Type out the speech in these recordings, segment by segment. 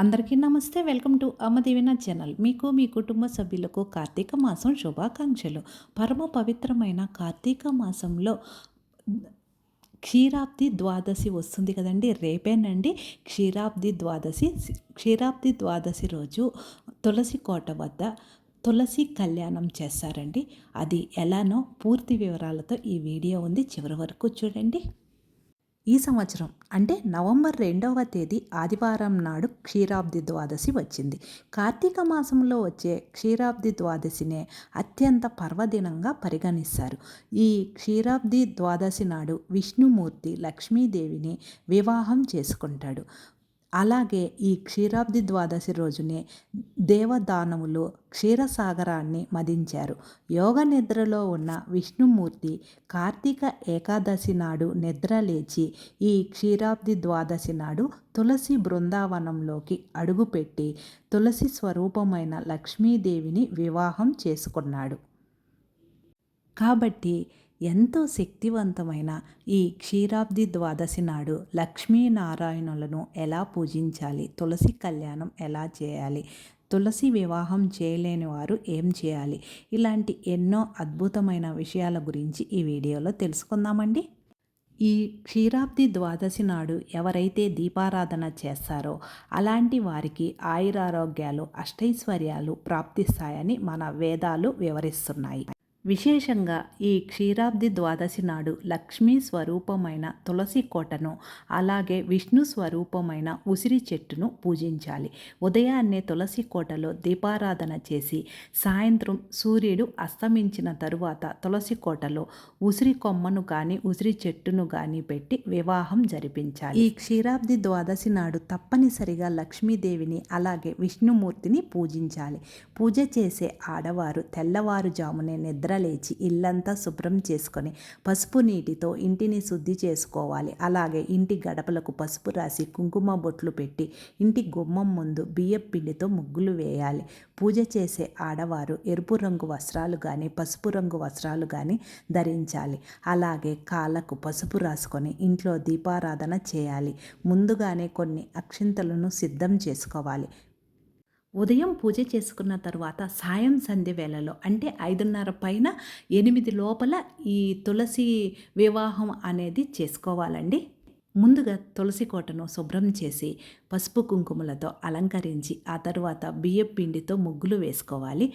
అందరికీ నమస్తే. Welcome to అమ్మదేవిన ఛానల్. మీకు మీ కుటుంబ సభ్యులకు కార్తీక మాసం శుభాకాంక్షలు. పరమ పవిత్రమైన కార్తీక మాసంలో క్షీరాబ్ది ద్వాదశి వస్తుంది కదండి. రేపేనండి క్షీరాబ్ది ద్వాదశి. క్షీరాబ్ది ద్వాదశి రోజు తులసి కోట వద్ద తులసి కళ్యాణం చేస్తారండి. అది ఎలానో పూర్తి వివరాలతో ఈ వీడియో ఉంది. చివరి వరకు చూడండి. ఈ సంవత్సరం అంటే నవంబర్ రెండవ తేదీ ఆదివారం నాడు క్షీరాబ్ది ద్వాదశి వచ్చింది. కార్తీక మాసంలో వచ్చే క్షీరాబ్ది ద్వాదశినే అత్యంత పర్వదినంగా పరిగణిస్తారు. ఈ క్షీరాబ్ది ద్వాదశి నాడు విష్ణుమూర్తి లక్ష్మీదేవిని వివాహం చేసుకుంటాడు. అలాగే ఈ క్షీరాబ్ది ద్వాదశి రోజునే దేవదానవులు క్షీరసాగరాన్ని మదించారు. యోగ నిద్రలో ఉన్న విష్ణుమూర్తి కార్తీక ఏకాదశి నాడు నిద్ర లేచి ఈ క్షీరాబ్ది ద్వాదశి నాడు తులసి బృందావనంలోకి అడుగుపెట్టి తులసి స్వరూపమైన లక్ష్మీదేవిని వివాహం చేసుకున్నాడు. కాబట్టి ఎంతో శక్తివంతమైన ఈ క్షీరాబ్ది ద్వాదశి నాడు లక్ష్మీనారాయణులను ఎలా పూజించాలి? తులసి కళ్యాణం ఎలా చేయాలి? తులసి వివాహం చేయలేని వారు ఏం చేయాలి? ఇలాంటి ఎన్నో అద్భుతమైన విషయాల గురించి ఈ వీడియోలో తెలుసుకుందామండి. ఈ క్షీరాబ్ది ద్వాదశి నాడు ఎవరైతే దీపారాధన చేస్తారో అలాంటి వారికి ఆయురారోగ్యాలు అష్టైశ్వర్యాలు ప్రాప్తిస్తాయని మన వేదాలు వివరిస్తున్నాయి. విశేషంగా ఈ క్షీరాబ్ది ద్వాదశి నాడు లక్ష్మీ స్వరూపమైన తులసి కోటను అలాగే విష్ణు స్వరూపమైన ఉసిరి చెట్టును పూజించాలి. ఉదయాన్నే తులసి కోటలో దీపారాధన చేసి సాయంత్రం సూర్యుడు అస్తమించిన తరువాత తులసి కోటలో ఉసిరి కొమ్మను కానీ ఉసిరి చెట్టును కానీ పెట్టి వివాహం జరిపించాలి. ఈ క్షీరాబ్ది ద్వాదశి నాడు తప్పనిసరిగా లక్ష్మీదేవిని అలాగే విష్ణుమూర్తిని పూజించాలి. పూజ చేసే ఆడవారు తెల్లవారుజామునే నిద్ర లేచి ఇల్లంతా శుభ్రం చేసుకొని పసుపు నీటితో ఇంటిని శుద్ధి చేసుకోవాలి. అలాగే ఇంటి గడపలకు పసుపు రాసి కుంకుమ బొట్లు పెట్టి ఇంటి గుమ్మం ముందు బియ్యం పిండితో ముగ్గులు వేయాలి. పూజ చేసే ఆడవారు ఎరుపు రంగు వస్త్రాలు కానీ పసుపు రంగు వస్త్రాలు కానీ ధరించాలి. అలాగే కాళ్ళకు పసుపు రాసుకొని ఇంట్లో దీపారాధన చేయాలి. ముందుగానే కొన్ని అక్షింతలను సిద్ధం చేసుకోవాలి. ఉదయం పూజ చేసుకున్న తర్వాత సాయం సంధ్య వేళలో అంటే ఐదున్నర పైన ఎనిమిది లోపల ఈ తులసి వివాహం అనేది చేసుకోవాలండి. ముందుగా తులసి కోటను శుభ్రం చేసి పసుపు కుంకుమలతో అలంకరించి ఆ తర్వాత బియ్యం పిండితో ముగ్గులు వేసుకోవాలి.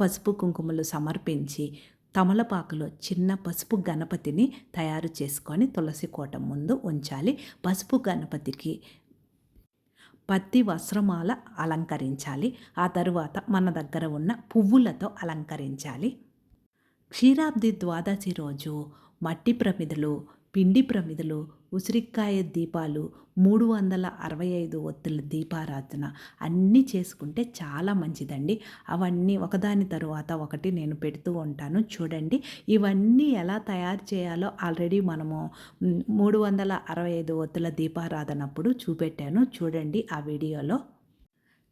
పసుపు కుంకుమలు సమర్పించి తమలపాకులో చిన్న పసుపు గణపతిని తయారు చేసుకొని తులసి కోట ముందు ఉంచాలి. పసుపు గణపతికి పత్తి వస్త్రమాల అలంకరించాలి. ఆ తరువాత మన దగ్గర ఉన్న పువ్వులతో అలంకరించాలి. క్షీరాబ్ది ద్వాదశి రోజు మట్టి ప్రమిదలు పిండి ప్రమిదలో ఉసిరికాయ దీపాలు మూడు వందల అరవై ఐదు ఒత్తుల దీపారాధన అన్నీ చేసుకుంటే చాలా మంచిదండి. అవన్నీ ఒకదాని తరువాత ఒకటి నేను పెడుతూ ఉంటాను. చూడండి ఇవన్నీ ఎలా తయారు చేయాలో ఆల్రెడీ మనము మూడు వందల అరవై ఐదు ఒత్తుల దీపారాధనప్పుడు చూపెట్టాను. చూడండి ఆ వీడియోలో.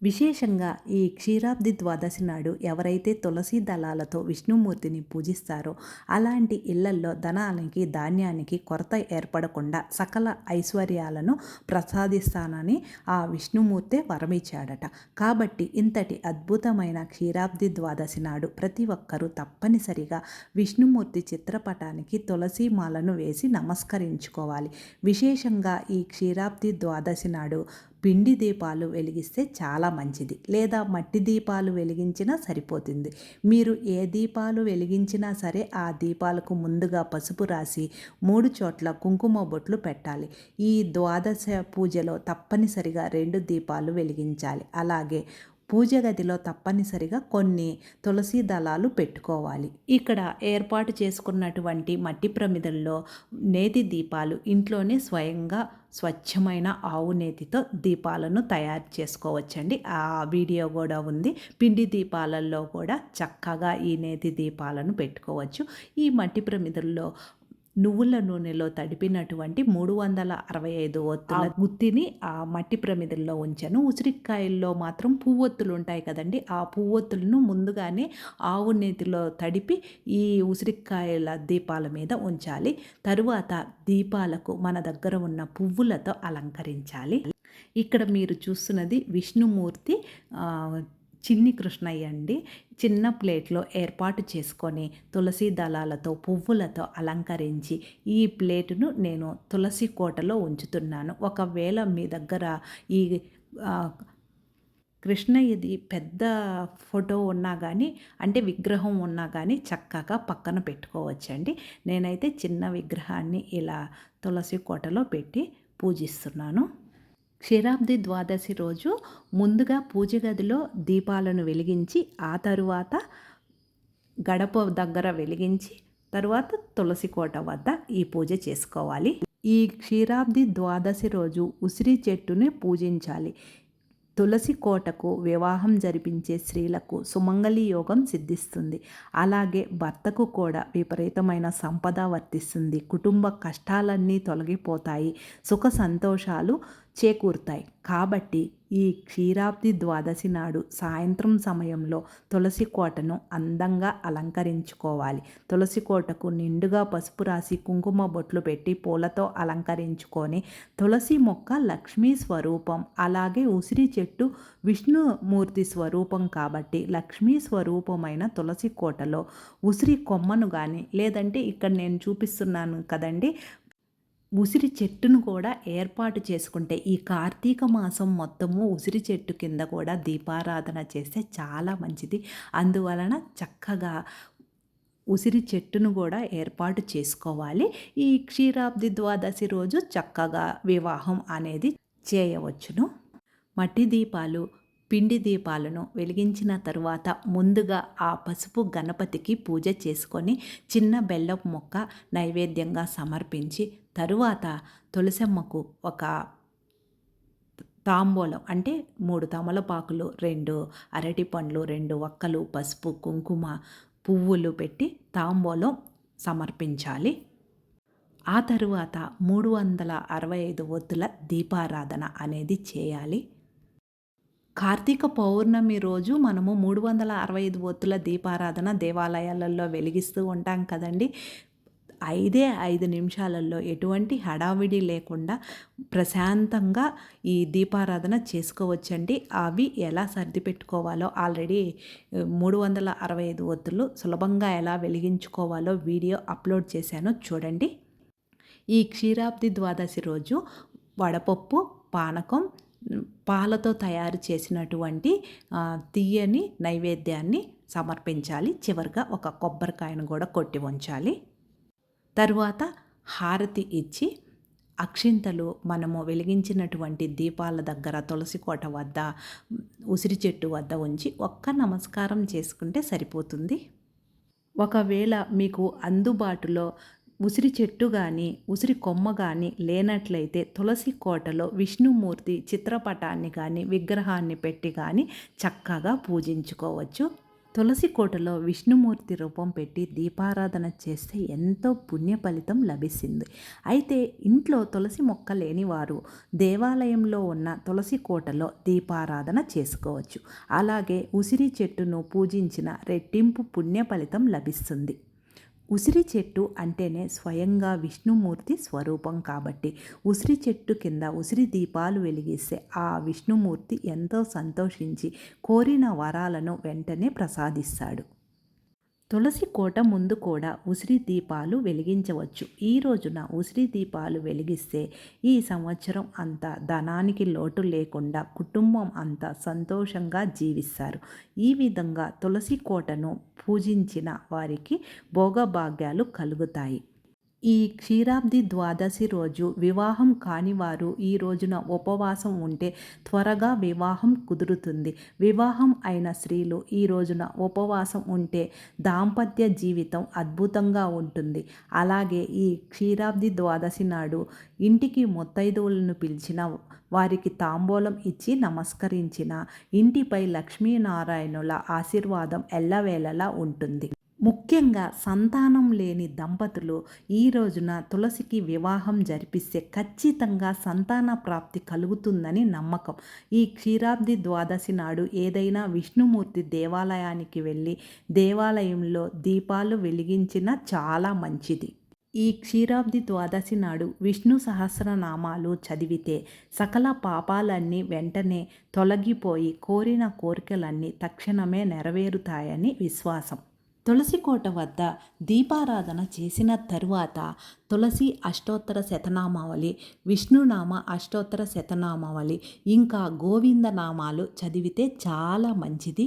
విశేషంగా ఈ క్షీరాబ్ది ద్వాదశి నాడు ఎవరైతే తులసి దళాలతో విష్ణుమూర్తిని పూజిస్తారో అలాంటి ఇళ్ళల్లో ధనానికి ధాన్యానికి కొరత ఏర్పడకుండా సకల ఐశ్వర్యాలను ప్రసాదిస్తానని ఆ విష్ణుమూర్తే వరమిచ్చాడట. కాబట్టి ఇంతటి అద్భుతమైన క్షీరాబ్ది ద్వాదశి నాడు ప్రతి ఒక్కరూ తప్పనిసరిగా విష్ణుమూర్తి చిత్రపటానికి తులసి మాలను వేసి నమస్కరించుకోవాలి. విశేషంగా ఈ క్షీరాబ్ది ద్వాదశి నాడు పిండి దీపాలు వెలిగిస్తే చాలా మంచిది. లేదా మట్టి దీపాలు వెలిగించినా సరిపోతుంది. మీరు ఏ దీపాలు వెలిగించినా సరే ఆ దీపాలకు ముందుగా పసుపు రాసి మూడు చోట్ల కుంకుమ బొట్లు పెట్టాలి. ఈ ద్వాదశ పూజలో తప్పనిసరిగా రెండు దీపాలు వెలిగించాలి. అలాగే పూజ గదిలో తప్పనిసరిగా కొన్ని తులసి దళాలు పెట్టుకోవాలి. ఇక్కడ ఏర్పాటు చేసుకున్నటువంటి మట్టి ప్రమిదల్లో నేతి దీపాలు ఇంట్లోనే స్వయంగా స్వచ్ఛమైన ఆవు నేతితో దీపాలను తయారు చేసుకోవచ్చండి. ఆ వీడియో కూడా ఉంది. పిండి దీపాలలో కూడా చక్కగా ఈ నేతి దీపాలను పెట్టుకోవచ్చు. ఈ మట్టి ప్రమిదల్లో నువ్వుల నూనెలో తడిపినటువంటి మూడు వందల అరవై ఐదు ఒత్తుల గుత్తిని ఆ మట్టి ప్రమిదల్లో ఉంచాను. ఉసిరికాయల్లో మాత్రం పువ్వొత్తులు ఉంటాయి కదండి. ఆ పువ్వొత్తులను ముందుగానే ఆవు నేతిలో తడిపి ఈ ఉసిరికాయల దీపాల మీద ఉంచాలి. తరువాత దీపాలకు మన దగ్గర ఉన్న పువ్వులతో అలంకరించాలి. ఇక్కడ మీరు చూస్తున్నది విష్ణుమూర్తి చిన్ని కృష్ణయ్య అండి. చిన్న ప్లేట్లో ఏర్పాటు చేసుకొని తులసి దళాలతో పువ్వులతో అలంకరించి ఈ ప్లేటును నేను తులసి కోటలో ఉంచుతున్నాను. ఒకవేళ మీ దగ్గర ఈ కృష్ణయ్యది పెద్ద ఫోటో ఉన్నా కానీ అంటే విగ్రహం ఉన్నా కానీ చక్కగా పక్కన పెట్టుకోవచ్చండి. నేనైతే చిన్న విగ్రహాన్ని ఇలా తులసి కోటలో పెట్టి పూజిస్తున్నాను. క్షీరాబ్ది ద్వాదశి రోజు ముందుగా పూజ గదిలో దీపాలను వెలిగించి ఆ తరువాత గడప దగ్గర వెలిగించి తరువాత తులసి కోట వద్ద ఈ పూజ చేసుకోవాలి. ఈ క్షీరాబ్ది ద్వాదశి రోజు ఉసిరి చెట్టుని పూజించాలి. తులసి కోటకు వివాహం జరిపించే స్త్రీలకు సుమంగళి యోగం సిద్ధిస్తుంది. అలాగే భర్తకు కూడా విపరీతమైన సంపద వర్తిస్తుంది. కుటుంబ కష్టాలన్నీ తొలగిపోతాయి. సుఖ సంతోషాలు చేకూరుతాయి. కాబట్టి ఈ క్షీరాబ్ది ద్వాదశి నాడు సాయంత్రం సమయంలో తులసి కోటను అందంగా అలంకరించుకోవాలి. తులసి కోటకు నిండుగా పసుపు రాసి కుంకుమ బొట్లు పెట్టి పూలతో అలంకరించుకొని తులసి మొక్క లక్ష్మీ స్వరూపం అలాగే ఉసిరి చెట్టు విష్ణుమూర్తి స్వరూపం కాబట్టి లక్ష్మీ స్వరూపమైన తులసి కోటలో ఉసిరి కొమ్మను కానీ లేదంటే ఇక్కడ నేను చూపిస్తున్నాను కదండి ఉసిరి చెట్టును కూడా ఏర్పాటు చేసుకుంటే ఈ కార్తీక మాసం మొత్తము ఉసిరి చెట్టు కింద కూడా దీపారాధన చేస్తే చాలా మంచిది. అందువలన చక్కగా ఉసిరి చెట్టును కూడా ఏర్పాటు చేసుకోవాలి. ఈ క్షీరాబ్ది ద్వాదశి రోజు చక్కగా వివాహం అనేది చేయవచ్చును. మట్టి దీపాలు పిండి దీపాలను వెలిగించిన తరువాత ముందుగా ఆ పసుపు గణపతికి పూజ చేసుకొని చిన్న బెల్లం మొక్క నైవేద్యంగా సమర్పించి తరువాత తులసమ్మకు ఒక తాంబూలం అంటే మూడు తమలపాకులు రెండు అరటి పండ్లు రెండు ఒక్కలు పసుపు కుంకుమ పువ్వులు పెట్టి తాంబూలం సమర్పించాలి. ఆ తరువాత మూడు వందల అరవై ఐదు ఒత్తుల దీపారాధన అనేది చేయాలి. కార్తీక పౌర్ణమి రోజు మనము మూడు వందల అరవై ఐదు ఒత్తుల దీపారాధన దేవాలయాలలో వెలిగిస్తూ ఉంటాం కదండి. ఐదే ఐదు నిమిషాలలో ఎటువంటి హడావిడి లేకుండా ప్రశాంతంగా ఈ దీపారాధన చేసుకోవచ్చండి. అవి ఎలా సర్ది పెట్టుకోవాలో ఆల్రెడీ మూడు వందల అరవై ఐదు ఒత్తులు సులభంగా ఎలా వెలిగించుకోవాలో వీడియో అప్లోడ్ చేశాను. చూడండి. ఈ క్షీరాబ్ది ద్వాదశి రోజు వడపప్పు పానకం పాలతో తయారు చేసినటువంటి తీయని నైవేద్యాన్ని సమర్పించాలి. చివరిగా ఒక కొబ్బరికాయను కూడా కొట్టి ఉంచాలి. తరువాత హారతి ఇచ్చి అక్షింతలు మనము వెలిగించినటువంటి దీపాల దగ్గర తులసి కోట వద్ద ఉసిరి చెట్టు వద్ద ఉంచి ఒక్క నమస్కారం చేసుకుంటే సరిపోతుంది. ఒకవేళ మీకు అందుబాటులో ఉసిరి చెట్టు కానీ ఉసిరి కొమ్మ కానీ లేనట్లయితే తులసి కోటలో విష్ణుమూర్తి చిత్రపటాన్ని కానీ విగ్రహాన్ని పెట్టి కానీ చక్కగా పూజించుకోవచ్చు. తులసి కోటలో విష్ణుమూర్తి రూపం పెట్టి దీపారాధన చేస్తే ఎంతో పుణ్య ఫలితం లభిస్తుంది. అయితే ఇంట్లో తులసి మొక్క లేనివారు దేవాలయంలో ఉన్న తులసి కోటలో దీపారాధన చేసుకోవచ్చు. అలాగే ఉసిరి చెట్టును పూజించిన రెట్టింపు పుణ్య ఫలితం లభిస్తుంది. ఉసిరి చెట్టు అంటేనే స్వయంగా విష్ణుమూర్తి స్వరూపం కాబట్టి ఉసిరి చెట్టు కింద ఉసిరి దీపాలు వెలిగిస్తే ఆ విష్ణుమూర్తి ఎంతో సంతోషించి కోరిన వరాలను వెంటనే ప్రసాదిస్తాడు. తులసి కోట ముందు కూడా ఉసిరి దీపాలు వెలిగించవచ్చు. ఈ రోజున ఉసిరి దీపాలు వెలిగిస్తే ఈ సంవత్సరం అంతా ధనానికి లోటు లేకుండా కుటుంబం అంతా సంతోషంగా జీవిస్తారు. ఈ విధంగా తులసి కోటను పూజించిన వారికి భోగభాగ్యాలు కలుగుతాయి. ఈ క్షీరాబ్ది ద్వాదశి రోజు వివాహం కానివారు ఈ రోజున ఉపవాసం ఉంటే త్వరగా వివాహం కుదురుతుంది. వివాహం అయిన స్త్రీలు ఈ రోజున ఉపవాసం ఉంటే దాంపత్య జీవితం అద్భుతంగా ఉంటుంది. అలాగే ఈ క్షీరాబ్ది ద్వాదశి నాడు ఇంటికి ముత్తైదువులను పిలిచిన వారికి తాంబూలం ఇచ్చి నమస్కరించిన ఇంటిపై లక్ష్మీనారాయణుల ఆశీర్వాదం ఎల్లవేళలా ఉంటుంది. ముఖ్యంగా సంతానం లేని దంపతులు ఈ రోజున తులసికి వివాహం జరిపిస్తే ఖచ్చితంగా సంతాన ప్రాప్తి కలుగుతుందని నమ్మకం. ఈ క్షీరాబ్ది ద్వాదశి నాడు ఏదైనా విష్ణుమూర్తి దేవాలయానికి వెళ్ళి దేవాలయంలో దీపాలు వెలిగించిన చాలా మంచిది. ఈ క్షీరాబ్ది ద్వాదశి నాడు విష్ణు సహస్రనామాలు చదివితే సకల పాపాలన్నీ వెంటనే తొలగిపోయి కోరిన కోరికలన్నీ తక్షణమే నెరవేరుతాయని విశ్వాసం. తులసి కోట వద్ద దీపారాధన చేసిన తరువాత తులసి అష్టోత్తర శతనామావళి విష్ణునామ అష్టోత్తర శతనామావళి ఇంకా గోవింద నామాలు చదివితే చాలా మంచిది.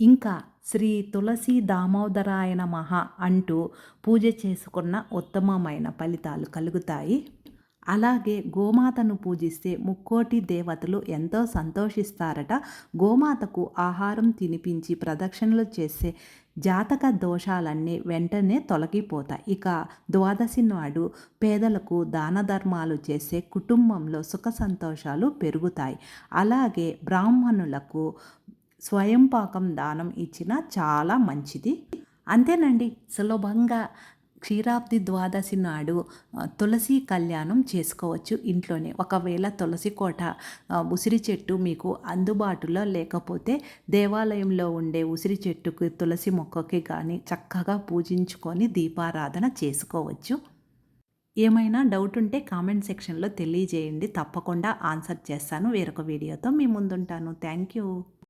ఇంకా శ్రీ తులసి దామోదరాయన మహా అంటూ పూజ చేసుకున్న ఉత్తమమైన ఫలితాలు కలుగుతాయి. అలాగే గోమాతను పూజిస్తే ముక్కోటి దేవతలు ఎంతో సంతోషిస్తారట. గోమాతకు ఆహారం తినిపించి ప్రదక్షిణలు చేస్తే జాతక దోషాలన్నీ వెంటనే తొలగిపోతాయి. ఇక ద్వాదశి నాడు పేదలకు దాన ధర్మాలు చేసే కుటుంబంలో సుఖ సంతోషాలు పెరుగుతాయి. అలాగే బ్రాహ్మణులకు స్వయం పాకం దానం ఇచ్చిన చాలా మంచిది. అంతేనండి. సులభంగా క్షీరాబ్ది ద్వాదశి నాడు తులసి కళ్యాణం చేసుకోవచ్చు ఇంట్లోనే. ఒకవేళ తులసి కోట ఉసిరి చెట్టు మీకు అందుబాటులో లేకపోతే దేవాలయంలో ఉండే ఉసిరి చెట్టుకి తులసి మొక్కకి కానీ చక్కగా పూజించుకొని దీపారాధన చేసుకోవచ్చు. ఏమైనా డౌట్ ఉంటే కామెంట్ సెక్షన్లో తెలియజేయండి. తప్పకుండా ఆన్సర్ చేస్తాను. వేరొక వీడియోతో మీ ముందుంటాను. Thank you.